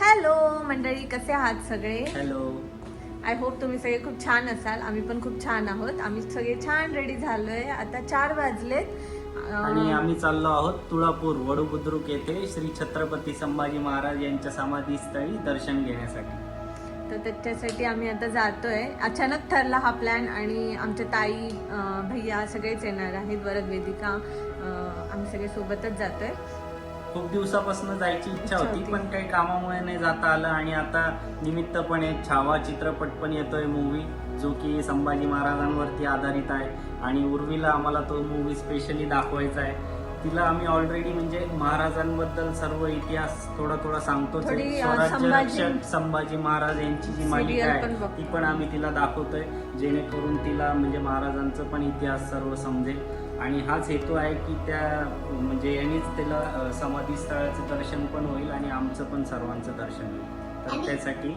Hello मंडळी कसे आहात सगळे? हॅलो. आय होप तुम्ही सगळे खूप छान असाल. आम्ही पण खूप छान आहोत. आम्ही सगळे छान रेडी झालोय. आता चार वाजलेत. आणि आम्ही चाललो आहोत तुळापूर वडुबुद्रुक येथे श्री छत्रपती संभाजी महाराज यांच्या समाधीस्थळी दर्शन घेण्यासाठी. तर त्याच्यासाठी आम्ही आता जातोय. अचानक ठरला हा प्लॅन आणि आमच्या ताई भैया सगळेच येणार आहेत. वरद वेदिका आम्ही सगळे सोबतच जातोय. खूप दिवसापासून जायची इच्छा होती. पण काही कामामुळे नाही जाता आलं आणि आता निमित्तपणे छावा चित्रपट पण येतोय मूवी जो की संभाजी महाराजांवरती आधारित आहे. आणि उर्वीला आम्हाला तो मूवी स्पेशली दाखवायचा आहे. तिला आम्ही ऑलरेडी म्हणजे महाराजांबद्दल सर्व इतिहास थोडा थोडा संभाजी- रक्षक संभाजी महाराज यांची जी मालिका आहे. ती पण आम्ही तिला दाखवतोय. जेणेकरून तिला म्हणजे महाराजांचं पण इतिहास सर्व समजेल. आणि हाच हेतू आहे की त्या म्हणजे यांनीच अ, समाधी स्थळाचं दर्शन पण होईल आणि आमचं पण सर्वांचं दर्शन होईल. तर त्यासाठी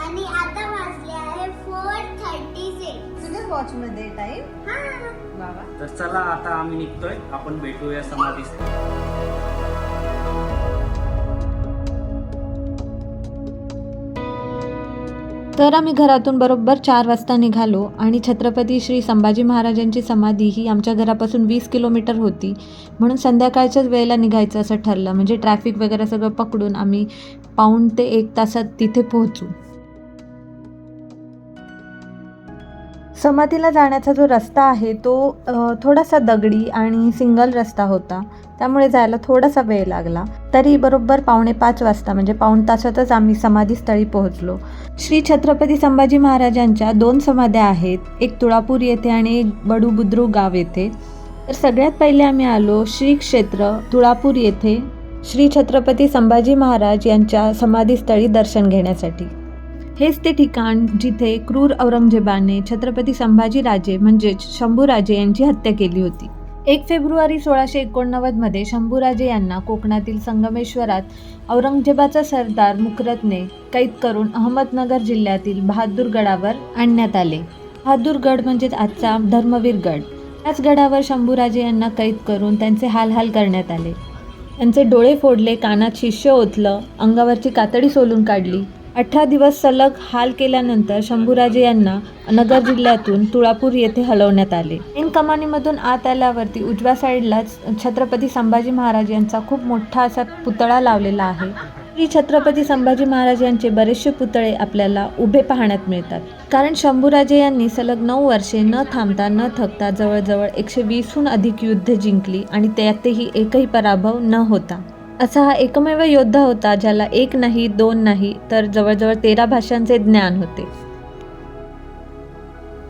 आणि आता वाजले आहे फोर थर्टी सिक्स तुझ्या वॉच मध्ये टाइम हा. बाबा. तर चला आता आम्ही निघतोय. आपण भेटूया समाधी स्थळी. तर आम्ही घरातून बरोबर चार वाजता निघालो आणि छत्रपती श्री संभाजी महाराजांची समाधी ही आमच्या घरापासून वीस किलोमीटर होती. म्हणून संध्याकाळच्याच वेळेला निघायचं असं ठरलं. म्हणजे ट्रॅफिक वगैरे सगळं पकडून आम्ही पाऊण ते एक तासात तिथे पोहोचू. समाधीला जाण्याचा जो रस्ता आहे तो थोडासा दगडी आणि सिंगल रस्ता होता. त्यामुळे जायला थोडासा वेळ लागला. तरी बरोबर पावणे पाच वाजता म्हणजे पाऊण तासातच आम्ही समाधीस्थळी पोहोचलो. श्री छत्रपती संभाजी महाराजांच्या दोन समाध्या आहेत. एक तुळापूर येथे आणि एक बडू बुद्रू गाव येथे. तर सगळ्यात पहिले आम्ही आलो श्री क्षेत्र तुळापूर येथे. श्री छत्रपती संभाजी महाराज यांच्या समाधीस्थळी दर्शन घेण्यासाठी. हेच ते ठिकाण जिथे क्रूर औरंगजेबाने छत्रपती संभाजीराजे म्हणजेच शंभूराजे यांची हत्या केली होती. एक फेब्रुवारी सोळाशे एकोणनव्वदमध्ये शंभूराजे यांना कोकणातील संगमेश्वरात औरंगजेबाचा सरदार मुकरतने कैद करून अहमदनगर जिल्ह्यातील बहादूर गडावर आणण्यात आले. बहादूरगड म्हणजेच आजचा धर्मवीर गड. त्याच गडावर शंभूराजे यांना कैद करून त्यांचे हालहाल करण्यात आले. त्यांचे डोळे फोडले कानात शिष्य ओतलं अंगावरची कातडी सोलून काढली. अठरा दिवस सलग हाल केल्यानंतर शंभूराजे यांना नगर जिल्ह्यातून तुळापूर येथे हलवण्यात आले. इन कमानीमधून आत आल्यावरती उजव्या साईडलाच छत्रपती संभाजी महाराज यांचा खूप मोठा असा पुतळा लावलेला आहे. श्री छत्रपती संभाजी महाराज यांचे बरेचसे पुतळे आपल्याला उभे पाहण्यात मिळतात. कारण शंभूराजे यांनी सलग नऊ वर्षे न थांबता न थकता जवळजवळ एकशे वीसहून अधिक युद्ध जिंकली आणि त्यातही एकही पराभव न होता. असा हा एकमेव योद्धा होता ज्याला एक नाही दोन नाही तर जवळजवळ तेरा भाषांचे ज्ञान होते.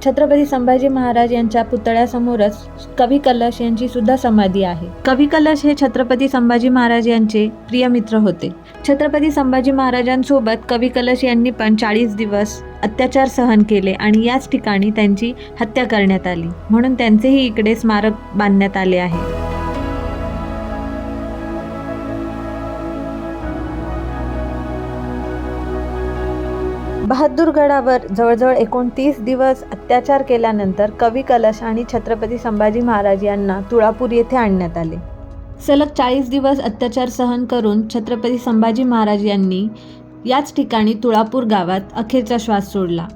छत्रपती संभाजी महाराज यांच्या पुतळ्यासमोरच कवी कलश यांची सुद्धा समाधी आहे. कवी कलश हे छत्रपती संभाजी महाराज यांचे प्रिय मित्र होते. छत्रपती संभाजी महाराजांसोबत कवी कलश यांनी पण चाळीस दिवस अत्याचार सहन केले आणि याच ठिकाणी त्यांची हत्या करण्यात आली. म्हणून त्यांचेही इकडे स्मारक बांधण्यात आले आहे. बहादूरगडावर जवळजवळ एकोणतीस दिवस अत्याचार केल्यानंतर कवी कलश आणि छत्रपती संभाजी महाराज यांना तुळापूर येथे आणण्यात आले. सलग चाळीस दिवस अत्याचार सहन करून छत्रपती संभाजी महाराज यांनी याच ठिकाणी तुळापूर गावात अखेरचा श्वास सोडला.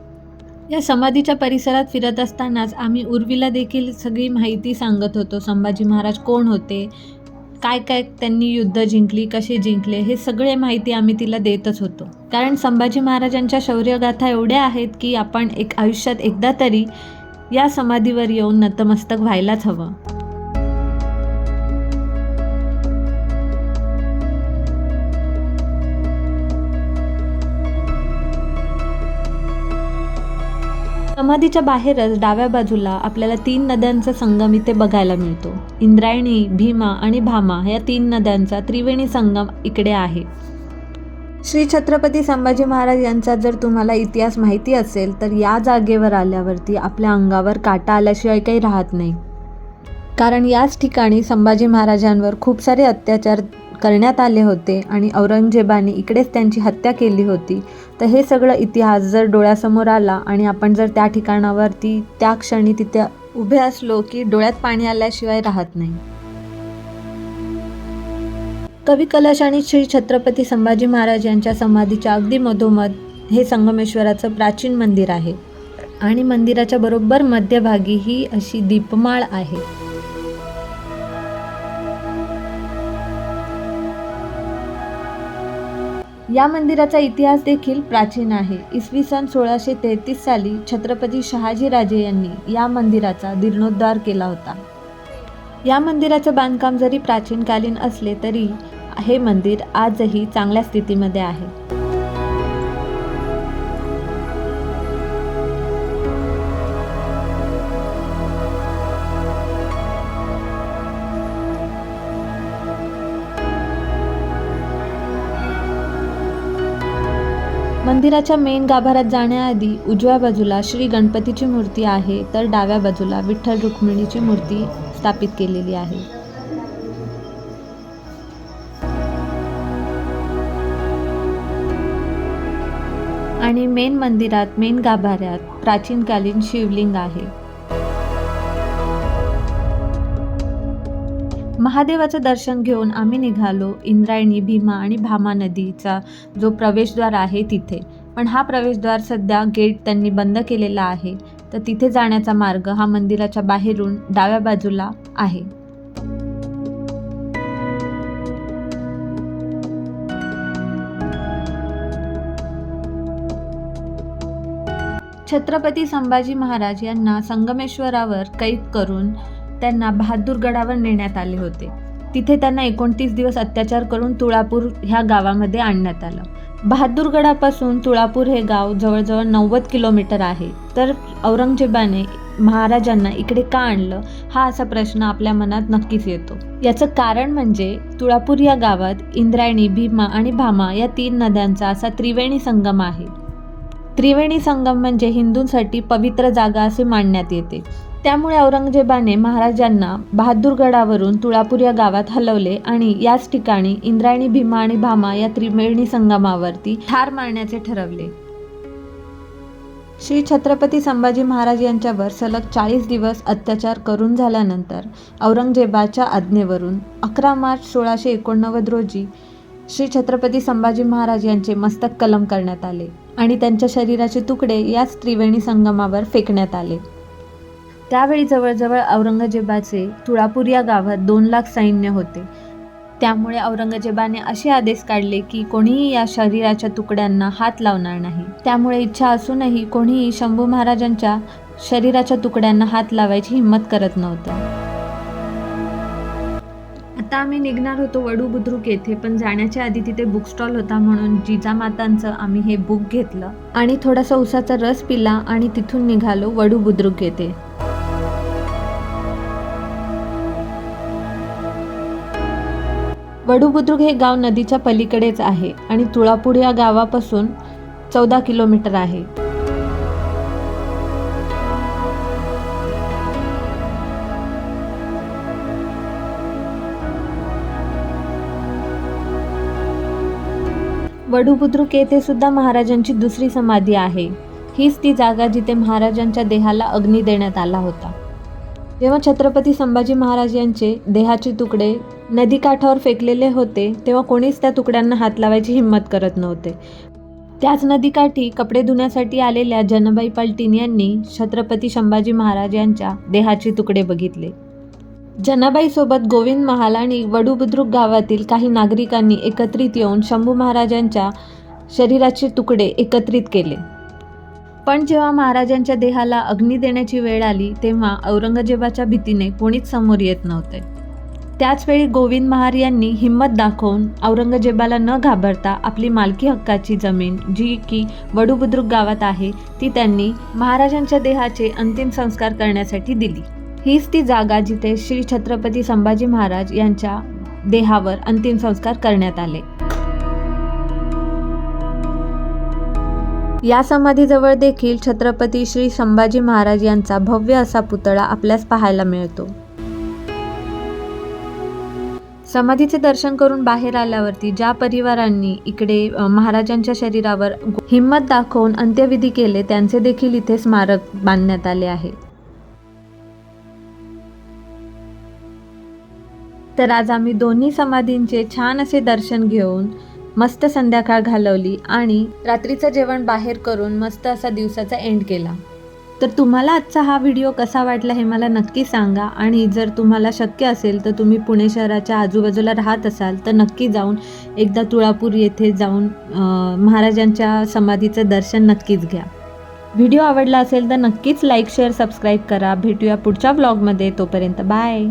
या समाधीच्या परिसरात फिरत असतानाच आम्ही उर्वीला देखील सगळी माहिती सांगत होतो संभाजी महाराज कोण होते? काय काय त्यांनी युद्ध जिंकली कसे जिंकले हे सगळे माहिती आम्ही तिला देतच होतो. कारण संभाजी महाराजांच्या शौर्यगाथा एवढ्या आहेत की आपण एक आयुष्यात एकदा तरी या समाधीवर येऊन नतमस्तक व्हायलाच हवं. समाधीच्या बाहेरच डाव्या बाजूला आपल्याला तीन नद्यांचा संगम इथे बघायला मिळतो. इंद्रायणी भीमा आणि भामा या तीन नद्यांचा त्रिवेणी संगम इकडे आहे. श्री छत्रपती संभाजी महाराज यांचा जर तुम्हाला इतिहास माहिती असेल तर या जागेवर आल्यावरती आपल्या अंगावर काटा आल्याशिवाय काही राहत नाही. कारण याच ठिकाणी संभाजी महाराजांवर खूप सारे अत्याचार करण्यात आले होते आणि औरंगजेबाने इकडेच त्यांची हत्या केली होती. तर हे सगळं इतिहास जर डोळ्यासमोर आला आणि आपण जर त्या ठिकाणावरती त्या क्षणी तिथे उभे असलो की डोळ्यात पाणी आल्याशिवाय राहत नाही. कवी कलश आणि श्री छत्रपती संभाजी महाराज यांच्या समाधीच्या अगदी मधोमध हे संगमेश्वराचं प्राचीन मंदिर आहे. आणि मंदिराच्या बरोबर मध्यभागी ही अशी दीपमाळ आहे. या मंदिराचा इतिहास देखील प्राचीन आहे. इसवी सन सोळाशे तेहतीस साली छत्रपती शहाजीराजे यांनी या मंदिराचा जीर्णोद्धार केला होता. या मंदिराचं बांधकाम जरी प्राचीनकालीन असले तरी हे मंदिर आजही चांगल्या स्थितीमध्ये आहे. मंदिराच्या मेन गाभाऱ्यात जाण्याआधी उजव्या बाजूला श्री गणपतीची मूर्ती आहे तर डाव्या बाजूला विठ्ठल रुक्मिणीची मूर्ती स्थापित केलेली आहे. आणि मेन मंदिरात मेन गाभाऱ्यात प्राचीनकालीन शिवलिंग आहे. महादेवाचं दर्शन घेऊन आम्ही निघालो इंद्रायणी भीमा आणि भामा नदीचा जो प्रवेशद्वार आहे तिथे. पण हा प्रवेशद्वार सध्या गेट त्यांनी बंद केलेला आहे. तर तिथे जाण्याचा मार्ग हा मंदिराच्या बाहेरून डाव्या बाजूला आहे. छत्रपती संभाजी महाराज यांना संगमेश्वरावर कैद करून त्यांना बहादूरगडावर नेण्यात आले होते. तिथे त्यांना एकोणतीस दिवस अत्याचार करून तुळापूर ह्या गावामध्ये आणण्यात आलं. बहादूरगडापासून तुळापूर हे गाव जवळजवळ नव्वद किलोमीटर आहे. तर औरंगजेबाने महाराजांना इकडे का आणलं? हा असा प्रश्न आपल्या मनात नक्कीच येतो. याचं कारण म्हणजे तुळापूर या गावात इंद्रायणी भीमा आणि भामा या तीन नद्यांचा असा त्रिवेणी संगम आहे. त्रिवेणी संगम म्हणजे हिंदूंसाठी पवित्र जागा असे मानण्यात येते. त्यामुळे औरंगजेबाने महाराजांना बहादूरगडावरून तुळापूर या गावात हलवले आणि याच ठिकाणी इंद्रायणी भीमा आणि भामा या त्रिवेणी संगमावरती ठार मारण्याचे ठरवले. श्री छत्रपती संभाजी महाराज यांच्यावर सलग चाळीस दिवस अत्याचार करून झाल्यानंतर औरंगजेबाच्या आज्ञेवरून अकरा मार्च सोळाशे एकोणनव्वद रोजी श्री छत्रपती संभाजी महाराज यांचे मस्तक कलम करण्यात आले आणि त्यांच्या शरीराचे तुकडे याच त्रिवेणी संगमावर फेकण्यात आले. त्यावेळी जवळजवळ औरंगजेबाचे तुळापूर या गावात दोन लाख सैन्य होते. त्यामुळे औरंगजेबाने असे आदेश काढले की कोणीही या शरीराच्या तुकड्यांना हात लावणार नाही. त्यामुळे इच्छा असूनही कोणीही शंभू महाराजांच्या शरीराच्या तुकड्यांना हात लावायची हिंमत करत नव्हतं. आता आम्ही निघणार होतो वडू बुद्रुक येथे पण जाण्याच्या आधी तिथे बुक स्टॉल होता म्हणून जिजामातांचं आम्ही हे बुक घेतलं आणि थोडासा उसाचा रस पिला आणि तिथून निघालो वडू बुद्रुक येथे. वडू बुद्रुक हे गाव नदीच्या पलीकडेच आहे आणि तुळापूर या गावापासून चौदा किलोमीटर आहे. वडू बुद्रुक येथे सुद्धा महाराजांची दुसरी समाधी आहे. हीच ती जागा जिथे महाराजांच्या देहाला अग्नी देण्यात आला होता. जेव्हा छत्रपती संभाजी महाराज यांचे देहाचे तुकडे नदीकाठावर फेकलेले होते तेव्हा कोणीच त्या तुकड्यांना हात लावायची हिंमत करत नव्हते. त्याच नदीकाठी कपडे धुण्यासाठी आलेल्या जनबाई पालटीन यांनी छत्रपती संभाजी महाराज यांच्या देहाचे तुकडे बघितले. जनाबाईसोबत गोविंद महाल आणि वडुबुद्रुक गावातील काही नागरिकांनी एकत्रित येऊन शंभू महाराजांच्या शरीराचे तुकडे एकत्रित केले. पण जेव्हा महाराजांच्या देहाला अग्नी देण्याची वेळ आली तेव्हा औरंगजेबाच्या भीतीने कोणीच समोर येत नव्हते. त्याचवेळी गोविंद महार यांनी हिंमत दाखवून औरंगजेबाला न घाबरता आपली मालकी हक्काची जमीन जी की वडूबुद्रुक गावात आहे ती त्यांनी महाराजांच्या देहाचे अंतिम संस्कार करण्यासाठी दिली. हीच ती जागा जिथे श्री छत्रपती संभाजी महाराज यांच्या देहावर अंतिम संस्कार करण्यात आले. या समाधीजवळ देखील छत्रपती श्री संभाजी महाराज यांचा भव्य असा पुतळा आपल्यास पाहायला मिळतो. समाधीचे दर्शन करून बाहेर आल्यावरती ज्या परिवारांनी इकडे महाराजांच्या शरीरावर हिंमत दाखवून अंत्यविधी केले त्यांचे देखील इथे स्मारक बांधण्यात आले आहे. तर आज आम्ही दोन्ही समाधींचे छान असे दर्शन घेऊन मस्त संध्याकाळ घालवली आणि रात्रीचं जेवण बाहेर करून मस्त असा दिवसाचा एंड केला. तर तुम्हाला आजचा हा व्हिडिओ कसा वाटला हे मला नक्की सांगा. आणि जर तुम्हाला शक्य असेल तर तुम्ही पुणे शहराच्या आजूबाजूला राहत असाल तर नक्की जाऊन एकदा तुळापूर येथे जाऊन महाराजांच्या समाधीचं दर्शन नक्कीच घ्या. व्हिडिओ आवडला असेल तर नक्कीच लाईक शेअर सबस्क्राईब करा. भेटूया पुढच्या ब्लॉगमध्ये तोपर्यंत बाय